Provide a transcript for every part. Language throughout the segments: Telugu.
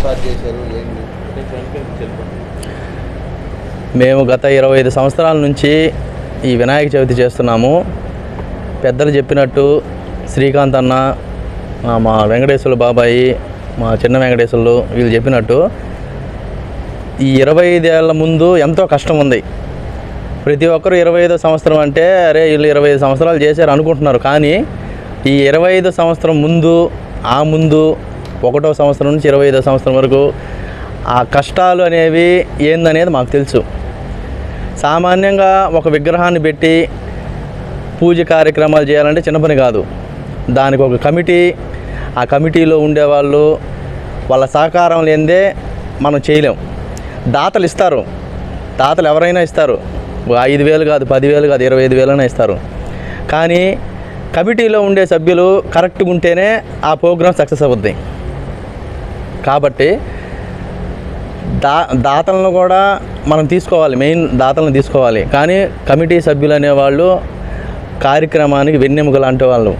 స్టార్ట్ చేశారు ఏంటి మేము గత ఇరవై ఐదు సంవత్సరాల నుంచి ఈ వినాయక చవితి చేస్తున్నాము. పెద్దలు చెప్పినట్టు శ్రీకాంత్ అన్న మా వెంకటేశ్వర బాబాయి మా చిన్న వెంకటేశ్వర్లు వీళ్ళు చెప్పినట్టు ఈ ఇరవై ఐదేళ్ళ ముందు ఎంతో కష్టం ఉంది. ప్రతి ఒక్కరు ఇరవై ఐదో సంవత్సరం అంటే అరే వీళ్ళు ఇరవై ఐదు సంవత్సరాలు చేశారు అనుకుంటున్నారు. కానీ ఈ ఇరవై ఐదు సంవత్సరం ముందు ఆ ముందు ఒకటో సంవత్సరం నుంచి ఇరవై ఐదో సంవత్సరం వరకు ఆ కష్టాలు అనేవి ఏందనేది మాకు తెలుసు. సామాన్యంగా ఒక విగ్రహాన్ని పెట్టి పూజ కార్యక్రమాలు చేయాలంటే చిన్న పని కాదు. దానికి ఒక కమిటీ ఆ కమిటీలో ఉండేవాళ్ళు వాళ్ళ సహకారం లేనిదే మనం చేయలేం. దాతలు ఇస్తారు. దాతలు ఎవరైనా ఇస్తారు. ఐదు వేలు కాదు పదివేలు కాదు ఇరవై ఐదు వేలైనా ఇస్తారు. కానీ కమిటీలో ఉండే సభ్యులు కరెక్ట్గా ఉంటేనే ఆ ప్రోగ్రామ్ సక్సెస్ అవుద్ది. కాబట్టి దా దాతలను కూడా మనం తీసుకోవాలి మెయిన్ దాతలను తీసుకోవాలి. కానీ కమిటీ సభ్యులు అనేవాళ్ళు కార్యక్రమానికి వెన్నెముక లాంటి వాళ్ళు.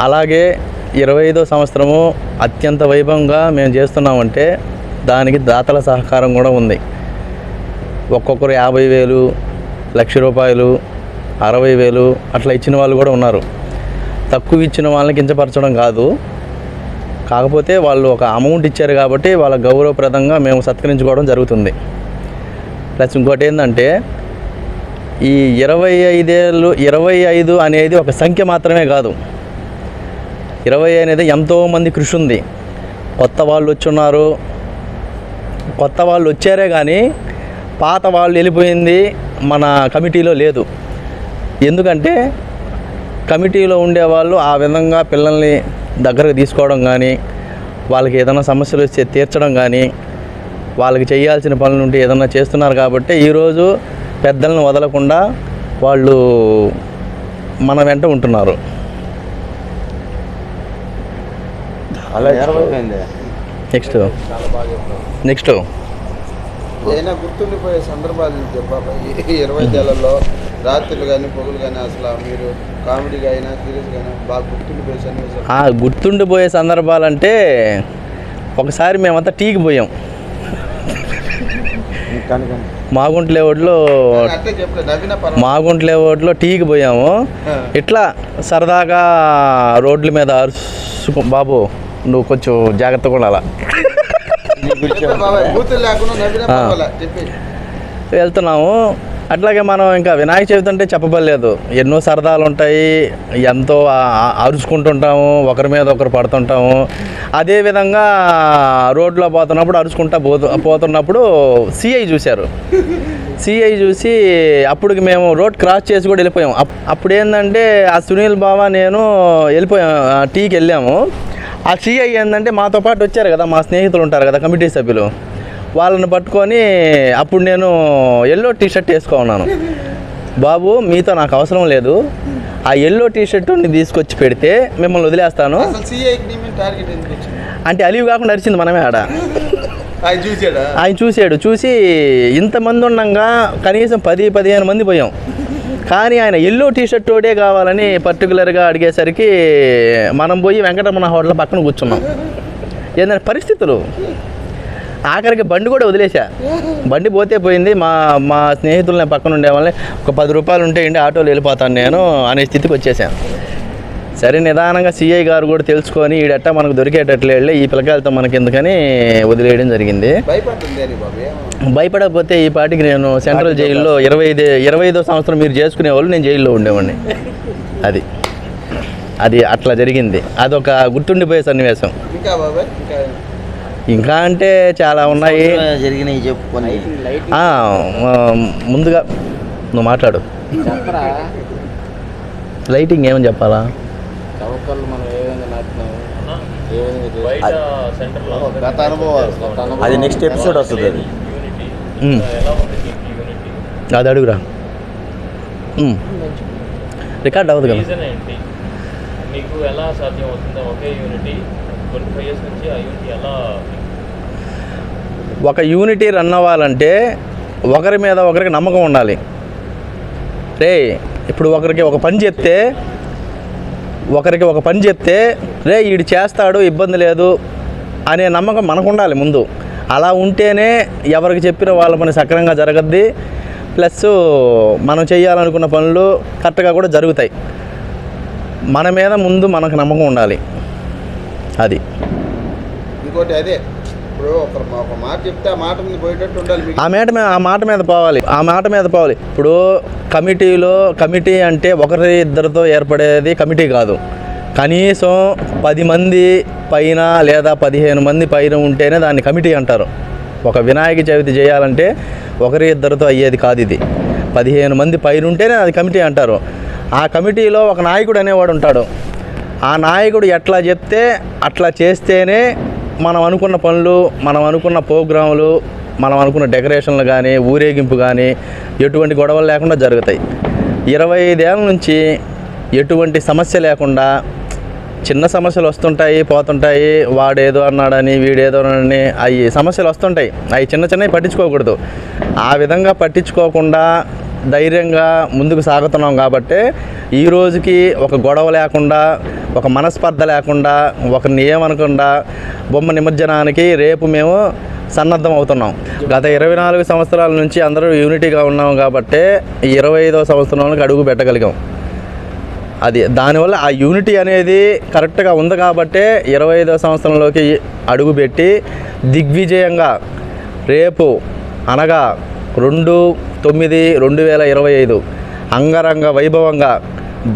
అలాగే ఇరవై ఐదో సంవత్సరము అత్యంత వైభవంగా మేము చేస్తున్నామంటే దానికి దాతల సహకారం కూడా ఉంది. ఒక్కొక్కరు యాభై వేలు లక్ష రూపాయలు అరవై వేలు అట్లా ఇచ్చిన వాళ్ళు కూడా ఉన్నారు. తక్కువ ఇచ్చిన వాళ్ళని కించపరచడం కాదు. కాకపోతే వాళ్ళు ఒక అమౌంట్ ఇచ్చారు కాబట్టి వాళ్ళ గౌరవప్రదంగా మేము సత్కరించుకోవడం జరుగుతుంది. ప్లస్ ఇంకోటి ఏంటంటే ఈ ఇరవై ఐదేళ్ళు ఇరవై ఐదు అనేది ఒక సంఖ్య మాత్రమే కాదు. ఇరవై అనేది ఎంతోమంది కృషి ఉంది కొత్త వాళ్ళు వచ్చున్నారు. కొత్త వాళ్ళు వచ్చారే కానీ పాత వాళ్ళు వెళ్ళిపోయింది మన కమిటీలో లేదు. ఎందుకంటే కమిటీలో ఉండేవాళ్ళు ఆ విధంగా పిల్లల్ని దగ్గరకు తీసుకోవడం కానీ వాళ్ళకి ఏదైనా సమస్యలు వస్తే తీర్చడం కానీ వాళ్ళకి చేయాల్సిన పనులు ఉంటే ఏదైనా చేస్తున్నారు కాబట్టి ఈరోజు పెద్దలను వదలకుండా వాళ్ళు మన వెంట ఉంటున్నారు. నెక్స్ట్. నెక్స్ట్. ఏదైనా గుర్తుండిపోయే సందర్భాలు ఇరవై ఏళ్ళలో రాత్రులు కానీ పొగులు కానీ అసలు మీరు కామెడీగా అయినా సీరియస్గా అయినా బాగా గుర్తుండిపోయే సన్నివేశాలు. గుర్తుండిపోయే సందర్భాలంటే ఒకసారి మేమంతా టీకి పోయాం. మాగుంట లేఅవుట్లో మాగుంట లేఅవుట్లో టీకి పోయాము. ఇట్లా సరదాగా రోడ్ల మీద అరుచుకో బాబు నువ్వు కొంచెం జాగ్రత్తగా ఉండాలా? వెళ్తున్నాము. అట్లాగే మనం ఇంకా వినాయక చవితి అంటే చెప్పబడలేదు. ఎన్నో సరదాలు ఉంటాయి. ఎంతో అరుచుకుంటుంటాము. ఒకరి మీద ఒకరు పడుతుంటాము. అదేవిధంగా రోడ్లో పోతున్నప్పుడు అరుచుకుంటా పోతు పోతున్నప్పుడు సిఐ చూశారు. సిఐ చూసి అప్పటికి మేము రోడ్ క్రాస్ చేసి కూడా వెళ్ళిపోయాం. అప్- అప్పుడు ఏంటంటే ఆ సునీల్ బావ నేను వెళ్ళిపోయాం టీకి వెళ్ళాము. ఆ సిఐ ఏంటంటే మాతో పాటు వచ్చారు కదా మా స్నేహితులు ఉంటారు కదా కమిటీ సభ్యులు. వాళ్ళని పట్టుకొని అప్పుడు నేను ఎల్లో టీ షర్ట్ వేసుకున్నాను బాబు మీతో నాకు అవసరం లేదు. ఆ ఎల్లో టీ షర్టుని తీసుకొచ్చి పెడితే మిమ్మల్ని వదిలేస్తాను. అంటే అలివి కాకుండా అరిచింది మనమే ఆడ. ఆయన చూసాడా? ఆయన చూశాడు. చూసి ఇంతమంది ఉండగా కనీసం పది పదిహేను మంది పోయాం. కానీ ఆయన ఎల్లో టీ షర్ట్ తోడే కావాలని పర్టికులర్గా అడిగేసరికి మనం పోయి వెంకటరమణ హోటల్ పక్కన కూర్చున్నాం. ఏంటంటే పరిస్థితులు? ఆఖరికి బండి కూడా వదిలేసా బండి పోతే పోయింది మా మా స్నేహితులు పక్కన ఉండే వాళ్ళని ఒక పది రూపాయలు ఉంటే ఇండి ఆటోలో వెళ్ళిపోతాను నేను అనే స్థితికి వచ్చేసాను సరే నిదానంగా సిఐ గారు కూడా తెలుసుకొని ఈడట్ట మనకు దొరికేటట్లు వెళ్ళి ఈ పిల్లకాయలతో మనకి ఎందుకని వదిలేయడం జరిగింది. భయపడకపోతే ఈ పాటికి నేను సెంట్రల్ జైల్లో ఇరవై ఐదు ఇరవై ఐదో సంవత్సరం మీరు చేసుకునే వాళ్ళు నేను జైల్లో ఉండేవాడిని. అది అది అట్లా జరిగింది. అదొక గుర్తుండిపోయే సన్నివేశం. ఇంకా అంటే చాలా ఉన్నాయి. జరిగినాయి చెప్పుకొని ముందుగా నువ్వు మాట్లాడు. లైటింగ్ ఏమని చెప్పాలా. అది నెక్స్ట్ ఎపిసోడ్ వస్తుంది అది. అది అడుగురా. రికార్డ్ అవ్వదు కదా. రీజన్ ఏంటి? మీకు ఎలా సాధ్యం అవుతుంది ఒకే యూనిటీ ఒక యూనిటీ రన్ అవ్వాలంటే ఒకరి మీద ఒకరికి నమ్మకం ఉండాలి. రే ఇప్పుడు ఒకరికి ఒక పని చెప్తే ఒకరికి ఒక పని చెప్తే రే వీడు చేస్తాడు ఇబ్బంది లేదు అనే నమ్మకం మనకు ఉండాలి ముందు. అలా ఉంటేనే ఎవరికి చెప్పిన వాళ్ళ పని సక్రమంగా జరగద్ది. ప్లస్ మనం చేయాలనుకున్న పనులు కరెక్ట్గా కూడా జరుగుతాయి. మన మీద ముందు మనకు నమ్మకం ఉండాలి. అది. ఇంకోటి అదే ఆ మాట మీద పోయేటట్టు ఉండాలి మీకు. ఆ మాట మీద ఆ మాట మీద పోవాలి ఆ మాట మీద పోవాలి. ఇప్పుడు కమిటీలో కమిటీ అంటే ఒకరి ఇద్దరితో ఏర్పడేది కమిటీ కాదు. కనీసం పది మంది పైన లేదా పదిహేను మంది పైన ఉంటేనే దాన్ని కమిటీ అంటారు. ఒక వినాయక చవితి చేయాలంటే ఒకరి ఇద్దరితో అయ్యేది కాదు ఇది. పదిహేను మంది పైన ఉంటేనే అది కమిటీ అంటారు. ఆ కమిటీలో ఒక నాయకుడు అనేవాడు ఉంటాడు. ఆ నాయకుడు ఎట్లా చెప్తే అట్లా చేస్తేనే మనం అనుకున్న పనులు మనం అనుకున్న ప్రోగ్రాములు మనం అనుకున్న డెకరేషన్లు కానీ ఊరేగింపు కానీ ఎటువంటి గొడవలు లేకుండా జరుగుతాయి. ఇరవై ఐదేళ్ళ నుంచి ఎటువంటి సమస్య లేకుండా చిన్న సమస్యలు వస్తుంటాయి పోతుంటాయి. వాడేదో అన్నాడని వీడేదో అని అవి సమస్యలు వస్తుంటాయి. అవి చిన్న చిన్నవి పట్టించుకోకూడదు. ఆ విధంగా పట్టించుకోకుండా ధైర్యంగా ముందుకు సాగుతున్నాం కాబట్టి ఈ రోజుకి ఒక గొడవ లేకుండా ఒక మనస్పర్ధ లేకుండా ఒకరిని ఏమనకుండా బొమ్మ నిమజ్జనానికి రేపు మేము సన్నద్ధం అవుతున్నాం. గత ఇరవై నాలుగు సంవత్సరాల నుంచి అందరూ యూనిటీగా ఉన్నాం కాబట్టి ఇరవై ఐదవ సంవత్సరంలోకి అడుగు పెట్టగలిగాం. అది దానివల్ల ఆ యూనిటీ అనేది కరెక్ట్గా ఉంది కాబట్టే ఇరవై ఐదవ సంవత్సరంలోకి అడుగుపెట్టి దిగ్విజయంగా రేపు అనగా రెండు తొమ్మిది రెండు వేల ఇరవై ఐదు అంగరంగ వైభవంగా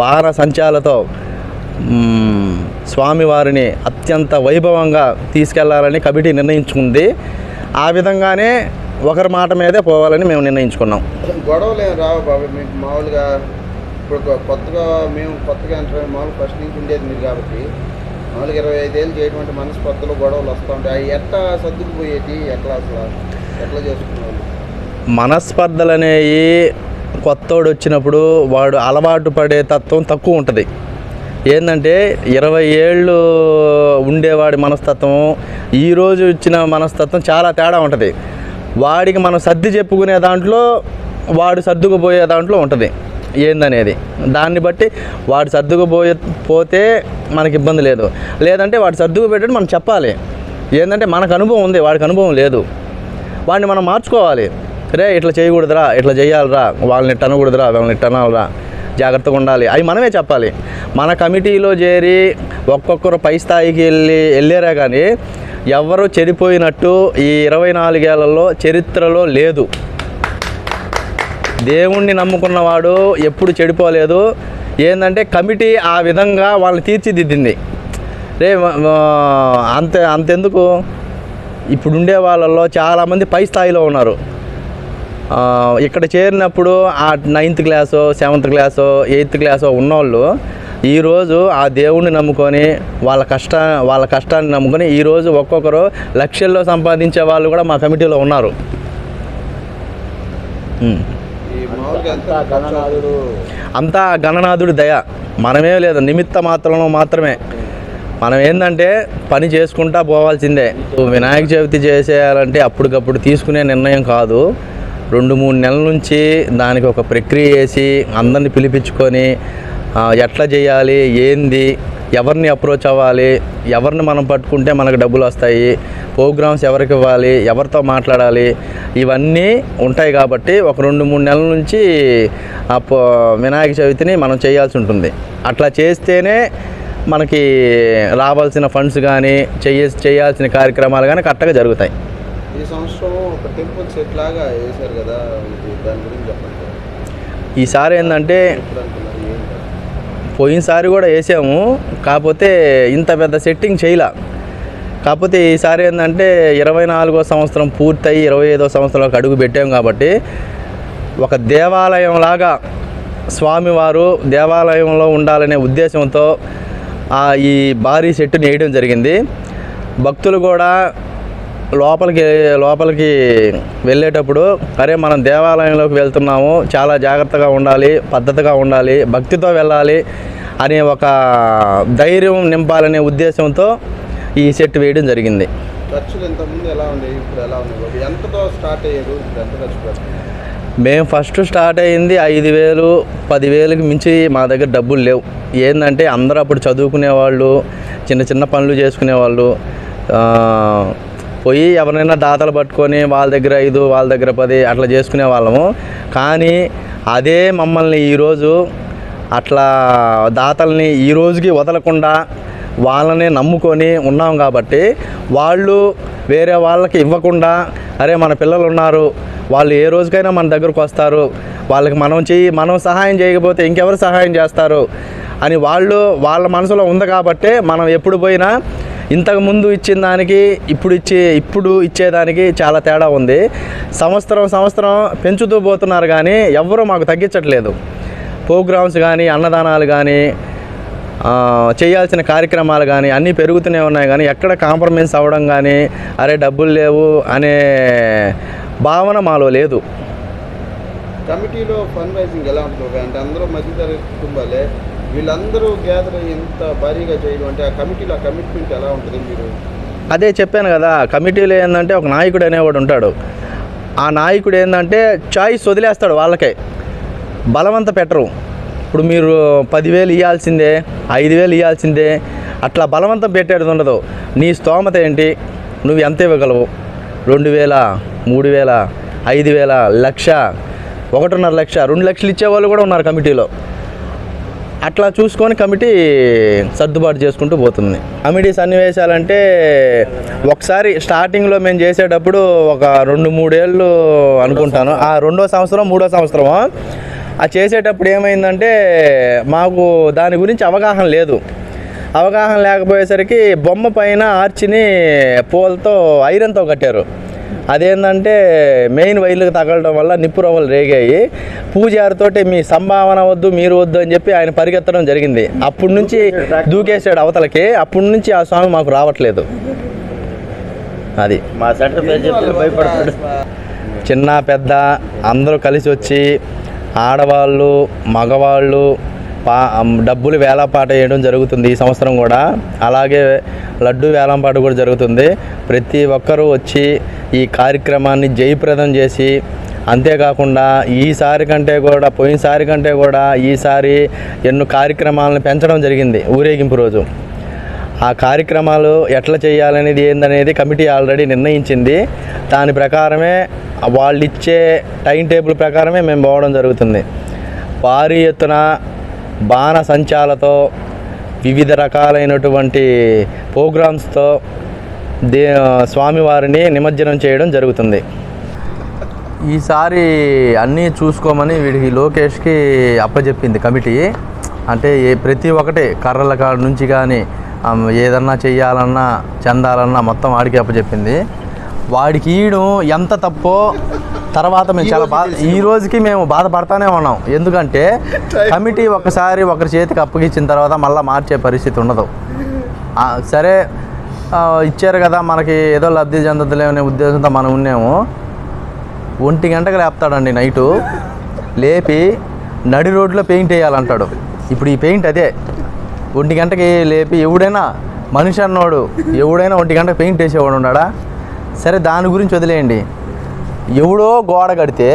బాణ సంచాలతో స్వామివారిని అత్యంత వైభవంగా తీసుకెళ్ళాలని కమిటీ నిర్ణయించుకుంది. ఆ విధంగానే ఒకరి మాట మీదే పోవాలని మేము నిర్ణయించుకున్నాం. గొడవలు ఏం రావు బాబు మీకు మామూలుగా ఇప్పుడు కొత్తగా మేము కొత్తగా ఎంటర్ మామూలు ఫస్ట్ నుంచి ఉండేది మీరు కాబట్టి మామూలుగా ఇరవై ఐదేళ్ళు చేయటువంటి మనస్పర్ధలు గొడవలు వస్తూ ఉంటాయి. అవి ఎట్లా సర్దుకుపోయేటి? ఎట్లా అసలు? ఎట్లా చేసుకున్నాం మనస్పర్ధలు అనేవి కొత్తోడు వచ్చినప్పుడు వాడు అలవాటు పడే తత్వం తక్కువ ఉంటుంది. ఏంటంటే ఇరవై ఏళ్ళు ఉండేవాడి మనస్తత్వం ఈరోజు ఇచ్చిన మనస్తత్వం చాలా తేడా ఉంటుంది. వాడికి మనం సర్ది చెప్పుకునే దాంట్లో వాడు సర్దుకుపోయే దాంట్లో ఉంటుంది. ఏందనేది? దాన్ని బట్టి వాడు సర్దుకుపోయే పోతే మనకి ఇబ్బంది లేదు. లేదంటే వాడు సర్దుకు పెట్టడం మనం చెప్పాలి. ఏంటంటే మనకు అనుభవం ఉంది వాడికి అనుభవం లేదు. వాడిని మనం మార్చుకోవాలి. రే ఇట్లా చేయకూడదురా ఇట్లా చేయాలిరా వాళ్ళని ఇట్ట వాళ్ళని ఇట్ట జాగ్రత్తగా ఉండాలి. అవి మనమే చెప్పాలి. మన కమిటీలో చేరి ఒక్కొక్కరు పై స్థాయికి వెళ్ళి వెళ్ళారా కానీ ఎవరు చెడిపోయినట్టు ఈ ఇరవై నాలుగేళ్ళలో చరిత్రలో లేదు. దేవుణ్ణి నమ్ముకున్నవాడు ఎప్పుడు చెడిపోలేదు. ఏంటంటే కమిటీ ఆ విధంగా వాళ్ళని తీర్చిదిద్దింది. రే అంతే అంతెందుకు? ఇప్పుడు ఉండే వాళ్ళల్లో చాలామంది పై స్థాయిలో ఉన్నారు. ఇక్కడ చేరినప్పుడు ఆ నైన్త్ క్లాసో సెవెంత్ క్లాసో ఎయిత్ క్లాసో ఉన్నోళ్ళు ఈరోజు ఆ దేవుణ్ణి నమ్ముకొని వాళ్ళ కష్ట వాళ్ళ కష్టాన్ని నమ్ముకొని ఈరోజు ఒక్కొక్కరు లక్షల్లో సంపాదించే వాళ్ళు కూడా మా కమిటీలో ఉన్నారు. అంతా గణనాథుడి దయ. మనమే లేదు నిమిత్త మాత్రం మాత్రమే. మనం ఏంటంటే పని చేసుకుంటా పోవాల్సిందే. వినాయక చవితి చేసేయాలంటే అప్పటికప్పుడు తీసుకునే నిర్ణయం కాదు. రెండు మూడు నెలల నుంచి దానికి ఒక ప్రక్రియ వేసి అందరిని పిలిపించుకొని ఎట్లా చేయాలి ఏంది ఎవరిని అప్రోచ్ అవ్వాలి ఎవరిని మనం పట్టుకుంటే మనకు డబ్బులు వస్తాయి ప్రోగ్రామ్స్ ఎవరికి ఇవ్వాలి ఎవరితో మాట్లాడాలి ఇవన్నీ ఉంటాయి కాబట్టి ఒక రెండు మూడు నెలల నుంచి ఆ వినాయక చవితిని మనం చేయాల్సి ఉంటుంది. అట్లా చేస్తేనే మనకి రావాల్సిన ఫండ్స్ కానీ చేయ చేయాల్సిన కార్యక్రమాలు కానీ కరెక్ట్గా జరుగుతాయి. ఈ సంవత్సరం ఒక టెంపుల్ సెట్ లాగా వేశారు కదా దాని గురించి చెప్పండి. ఈసారి ఏంటంటే పోయినసారి కూడా వేసాము కాకపోతే ఇంత పెద్ద సెట్టింగ్ చేయలే. కాకపోతే ఈసారి ఏంటంటే ఇరవై నాలుగో సంవత్సరం పూర్తయి ఇరవై ఐదో సంవత్సరంలోకి అడుగు పెట్టాం కాబట్టి ఒక దేవాలయం లాగా స్వామివారు దేవాలయంలో ఉండాలనే ఉద్దేశంతో ఈ భారీ సెట్టుని వేయడం జరిగింది. భక్తులు కూడా లోపలికి లోపలికి వెళ్ళేటప్పుడు అరే మనం దేవాలయంలోకి వెళ్తున్నాము చాలా జాగ్రత్తగా ఉండాలి పద్ధతిగా ఉండాలి భక్తితో వెళ్ళాలి అనే ఒక ధైర్యం నింపాలనే ఉద్దేశంతో ఈ సెట్ వేయడం జరిగింది. ఖర్చులు ఇంతకుముందు ఎలా ఉండేవి ఇప్పుడు ఎలా ఉన్నాయి బాబు? ఎంతతో స్టార్ట్ అయ్యారు? ఇప్పుడు ఎంత ఖర్చు పెడుతున్నారు? మేము ఫస్ట్ స్టార్ట్ అయింది ఐదు వేలు పదివేలకు మించి మా దగ్గర డబ్బులు లేవు. ఏంటంటే అందరూ అప్పుడు చదువుకునే వాళ్ళు చిన్న చిన్న పనులు చేసుకునేవాళ్ళు పోయి ఎవరైనా దాతలు పట్టుకొని వాళ్ళ దగ్గర ఐదు వాళ్ళ దగ్గర పది అట్లా చేసుకునే వాళ్ళము. కానీ అదే మమ్మల్ని ఈరోజు అట్లా దాతల్ని ఈ రోజుకి వదలకుండా వాళ్ళని నమ్ముకొని ఉన్నాం కాబట్టి వాళ్ళు వేరే వాళ్ళకి ఇవ్వకుండా అరే మన పిల్లలు ఉన్నారు వాళ్ళు ఏ రోజుకైనా మన దగ్గరకు వస్తారు వాళ్ళకి మనం చెయ్యి మనం సహాయం చేయకపోతే ఇంకెవరు సహాయం చేస్తారు అని వాళ్ళు వాళ్ళ మనసులో ఉంది కాబట్టి మనం ఎప్పుడు పోయినా ఇంతకు ముందు ఇచ్చిన దానికి ఇప్పుడు ఇచ్చే ఇప్పుడు ఇచ్చేదానికి చాలా తేడా ఉంది. సంవత్సరం సంవత్సరం పెంచుతూ పోతున్నారు కానీ ఎవరూ మాకు తగ్గించట్లేదు. ప్రోగ్రామ్స్ కానీ అన్నదానాలు కానీ చేయాల్సిన కార్యక్రమాలు కానీ అన్నీ పెరుగుతూనే ఉన్నాయి కానీ ఎక్కడ కాంప్రమైజ్ అవ్వడం కానీ అరే డబ్బులు లేవు అనే భావన మాలో లేదు. కమిటీలో ఫండ్ రైజింగ్ ఎలా ఉంటుంది? అంటే అందరూ మధ్యతరగతి కుటుంబాలే. వీళ్ళందరూ గ్యాదర్ ఇంత భారీగా చేయడం అంటే ఆ కమిటీలో ఆ కమిట్మెంట్ ఎలా ఉంటుంది మీరు? అదే చెప్పాను కదా కమిటీలో ఏంటంటే ఒక నాయకుడు అనేవాడు ఉంటాడు. ఆ నాయకుడు ఏంటంటే చాయిస్ వదిలేస్తాడు వాళ్ళకే. బలవంత పెట్టరు. ఇప్పుడు మీరు పదివేలు ఇవ్వాల్సిందే ఐదు వేలు ఇవ్వాల్సిందే అట్లా బలవంతం పెట్టేది ఉండదు. నీ స్తోమత ఏంటి? నువ్వు ఎంత ఇవ్వగలవు? రెండు వేల? మూడు వేల? ఐదు వేల? లక్ష? ఒకటిన్నర లక్ష? రెండు లక్షలు ఇచ్చేవాళ్ళు కూడా ఉన్నారు కమిటీలో. అట్లా చూసుకొని కమిటీ సర్దుబాటు చేసుకుంటూ పోతుంది. కమిటీ సన్నివేశాలంటే ఒకసారి స్టార్టింగ్లో మేము చేసేటప్పుడు ఒక రెండు మూడేళ్ళు అనుకుంటాను. ఆ రెండో సంవత్సరం మూడో సంవత్సరం ఆ చేసేటప్పుడు ఏమైందంటే మాకు దాని గురించి అవగాహన లేదు. అవగాహన లేకపోయేసరికి బొమ్మ పైన ఆర్చిని పూలతో ఐరన్తో కట్టారు. అదేంటంటే మెయిన్ వైర్లకు తగలడం వల్ల నిప్పు రవ్వలు రేగాయి. పూజారితోటి మీ సంభావన వద్దు మీరు వద్దు అని చెప్పి ఆయన పరిగెత్తడం జరిగింది. అప్పటి నుంచి దూకేసాడు అవతలకి. అప్పటి నుంచి ఆ స్వామి మాకు రావట్లేదు. అది. మా భయపడతాడు చిన్న పెద్ద అందరూ కలిసి వచ్చి ఆడవాళ్ళు మగవాళ్ళు పా డబ్బులు వేలాపాట వేయడం జరుగుతుంది ఈ సంవత్సరం కూడా. అలాగే లడ్డు వేలంపాట కూడా జరుగుతుంది. ప్రతి ఒక్కరూ వచ్చి ఈ కార్యక్రమాన్ని జయప్రదం చేసి అంతేకాకుండా ఈసారి కంటే కూడా పోయినసారి కంటే కూడా ఈసారి ఎన్నో కార్యక్రమాలను పెంచడం జరిగింది ఊరేగింపు రోజు. ఆ కార్యక్రమాలు ఎట్లా చేయాలనేది ఏందనేది కమిటీ ఆల్రెడీ నిర్ణయించింది. దాని ప్రకారమే వాళ్ళు ఇచ్చే టైం టేబుల్ ప్రకారమే మేము పోవడం జరుగుతుంది. భారీ ఎత్తున బాణ సంచాలతో వివిధ రకాలైనటువంటి ప్రోగ్రామ్స్తో దే స్వామివారిని నిమజ్జనం చేయడం జరుగుతుంది. ఈసారి అన్నీ చూసుకోమని వీడికి లోకేష్కి అప్పచెప్పింది కమిటీ. అంటే ఏ ప్రతి ఒక్కటి కర్రల కాడ నుంచి కానీ ఏదన్నా చెయ్యాలన్నా చెందాలన్నా మొత్తం వాడికి అప్పచెప్పింది వాడికి ఈయడం ఎంత తప్పో తర్వాత మేము చాలా బాధ ఈ రోజుకి మేము బాధపడతానే ఉన్నాం. ఎందుకంటే కమిటీ ఒకసారి ఒకరి చేతికి అప్పగించిన తర్వాత మళ్ళీ మార్చే పరిస్థితి ఉండదు. సరే ఇచ్చారు కదా మనకి ఏదో లబ్ధి చెందదులే అనే ఉద్దేశంతో మనం ఉన్నాము. ఒంటి గంటకు లేపుతాడండి నైటు. లేపి నడి రోడ్లో పెయింట్ వేయాలంటాడు. ఇప్పుడు ఈ పెయింట్ అదే. ఒంటి గంటకి లేపి ఎవడైనా మనిషి అన్నోడు ఎవడైనా ఒంటి గంటకు పెయింట్ వేసేవాడు ఉన్నాడా? సరే దాని గురించి వదిలేయండి. ఎవడో గోడ కడితే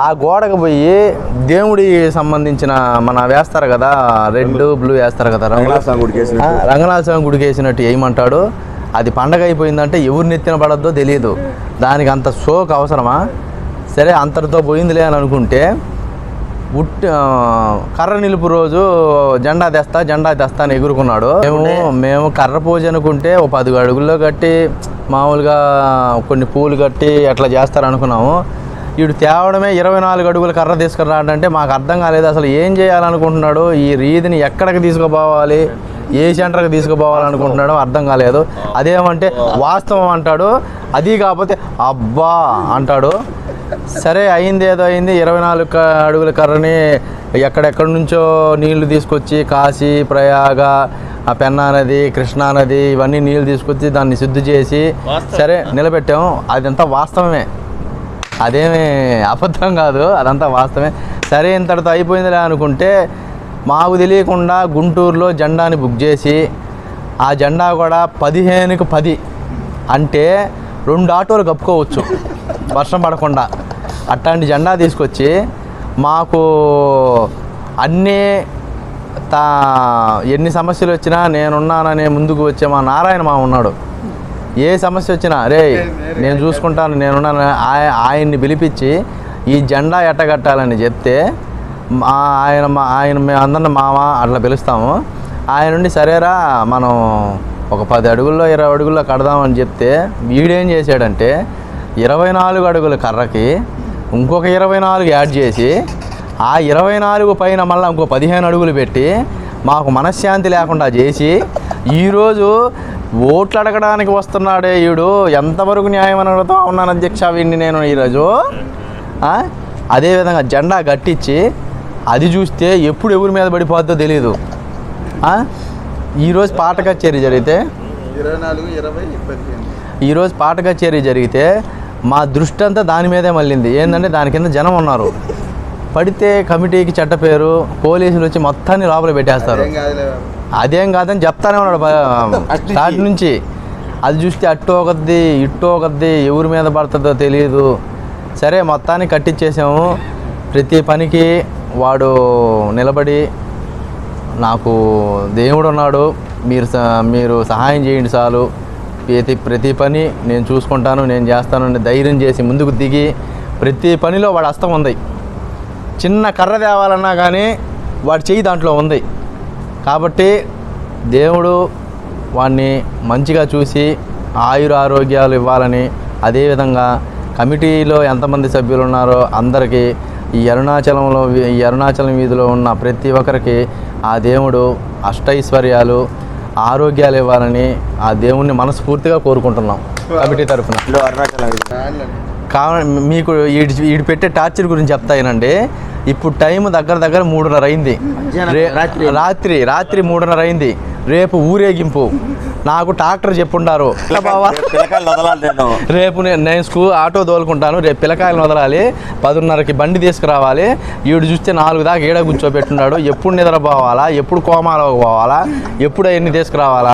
ఆ గోడకు పోయి దేవుడి సంబంధించిన మన వేస్తారు కదా రెడ్ బ్లూ వేస్తారు కదా రంగనాథ స్వామి గుడికి వేసినట్టు. వేయమంటాడు అది పండగ అయిపోయిందంటే ఎవరు నెత్తిన పడద్దో తెలియదు దానికి అంత షోక్ అవసరమా? సరే అంతటితో పోయిందిలే అని అనుకుంటే ఉట్టి కర్ర నిలుపు రోజు జెండా తెస్తా జెండా తెస్తా అని ఎగురుకున్నాడు. మేము మేము కర్ర పూజ అనుకుంటే ఒక పది అడుగుల్లో కట్టి మామూలుగా కొన్ని పూలు కట్టి అట్లా చేస్తారు అనుకున్నాము వీడు తేవడమే ఇరవై నాలుగు అడుగుల కర్ర తీసుకురాడంటే మాకు అర్థం కాలేదు. అసలు ఏం చేయాలనుకుంటున్నాడు? ఈ రీతిని ఎక్కడికి తీసుకుపోవాలి? ఏ సెంటర్కి తీసుకుపోవాలనుకుంటున్నాడో అర్థం కాలేదు. అదేమంటే వాస్తవం అంటాడు. అది కాకపోతే అబ్బా అంటాడు. సరే అయింది ఏదో అయింది. ఇరవై నాలుగు అడుగుల కర్రని ఎక్కడెక్కడి నుంచో నీళ్ళు తీసుకొచ్చి కాశీ ప్రయాగ ఆ పెన్నా నది కృష్ణా నది ఇవన్నీ నీళ్ళు తీసుకొచ్చి దాన్ని శుద్ధి చేసి. సరే నిలబెట్టాము అదంతా వాస్తవమే. అదేమి అబద్ధం కాదు. అదంతా వాస్తవమే. సరే ఇంతటితో అయిపోయిందిలే అనుకుంటే మాకు తెలియకుండా గుంటూరులో జెండాని బుక్ చేసి ఆ జెండా కూడా పదిహేనుకు పది అంటే రెండు ఆటోలు కప్పుకోవచ్చు. వర్షం పడకుండా. అట్లాంటి జెండా తీసుకొచ్చి మాకు అన్నీ తా ఎన్ని సమస్యలు వచ్చినా నేనున్నానని ముందుకు వచ్చే మా నారాయణ మా ఉన్నాడు. ఏ సమస్య వచ్చినా రే నేను చూసుకుంటాను నేనున్నాను ఆయ- ఆయన్ని పిలిపించి ఈ జెండా ఎట్టగట్టాలని చెప్తే మా ఆయన మా ఆయన మేము అందరిని మామ అట్లా పిలుస్తాము. ఆయన నుండి సరేరా మనం ఒక పది అడుగుల్లో ఇరవై అడుగుల్లో కడదామని చెప్తే వీడేం చేశాడంటే ఇరవై నాలుగు అడుగుల కర్రకి ఇంకొక ఇరవై నాలుగు యాడ్ చేసి ఆ ఇరవై నాలుగు పైన మళ్ళీ ఇంకో పదిహేను అడుగులు పెట్టి మాకు మనశ్శాంతి లేకుండా చేసి ఈరోజు ఓట్లు అడగడానికి వస్తున్నాడే ఈడు ఎంతవరకు న్యాయం అని అడుగుతా ఉన్నాను అధ్యక్ష వీడిని నేను ఈరోజు? అదేవిధంగా జెండా కట్టించి అది చూస్తే ఎప్పుడు ఎవరి మీద పడిపోద్దో తెలియదు? ఈరోజు పాట కచేరీ జరిగితే ఇరవై నాలుగు ఇరవై ఈరోజు పాట కచేరీ జరిగితే మా దృష్టి అంతా దాని మీదే మళ్ళింది. ఏంటంటే దాని కింద జనం ఉన్నారు. పడితే కమిటీకి చెడ్డ పేరు పోలీసులు వచ్చి మొత్తాన్ని లోపల పెట్టేస్తారు. అదేం కాదని చెప్తానే ఉన్నాడు స్టార్ట్ నుంచి. అది చూస్తే అట్టు ఒకద్ది ఇట్టు ఒకద్ది ఎవరి మీద పడుతుందో తెలియదు సరే మొత్తాన్ని కట్టించేసాము ప్రతి పనికి వాడు నిలబడి నాకు దేవుడు ఉన్నాడు. మీరు మీరు సహాయం చేయండి చాలు ప్రతి ప్రతి పని నేను చూసుకుంటాను నేను చేస్తాను అని ధైర్యం చేసి ముందుకు దిగి ప్రతి పనిలో వాడు హస్తం ఉంది. చిన్న కర్ర తేవాలన్నా కానీ వాడి చెయ్యి దాంట్లో ఉంది. కాబట్టి దేవుడు వాడిని మంచిగా చూసి ఆయుర ఆరోగ్యాలు ఇవ్వాలని అదేవిధంగా కమిటీలో ఎంతమంది సభ్యులు ఉన్నారో అందరికీ ఈ అరుణాచలంలో ఈ అరుణాచలం వీధిలో ఉన్న ప్రతి ఒక్కరికి ఆ దేవుడు అష్టైశ్వర్యాలు ఆరోగ్యాలు ఇవ్వాలని ఆ దేవుణ్ణి మనస్ఫూర్తిగా కోరుకుంటున్నాం. కమిటీ తరఫున. కావాలి మీకు ఈడి ఈడు పెట్టే టార్చర్ గురించి చెప్తాయినండి ఇప్పుడు టైం దగ్గర దగ్గర మూడున్నర అయింది. రాత్రి రాత్రి మూడున్నర అయింది. రేపు ఊరేగింపు. నాకు ట్రాక్టర్ చెప్పుండారు. "ఇలా బావా. పిల్లకాయలు రేపు నేను నేను స్కూల్ ఆటో తోలుకుంటాను. రేపు పిల్లకాయలను వదలాలి పదిన్నరకి బండి తీసుకురావాలి. ఈడు చూస్తే నాలుగు దాకా ఈడ కూర్చోబెట్టున్నాడు. ఎప్పుడు నిద్రపోవాలా? ఎప్పుడు కోమాలోకి పోవాలా? ఎప్పుడు అవన్నీ తీసుకురావాలా?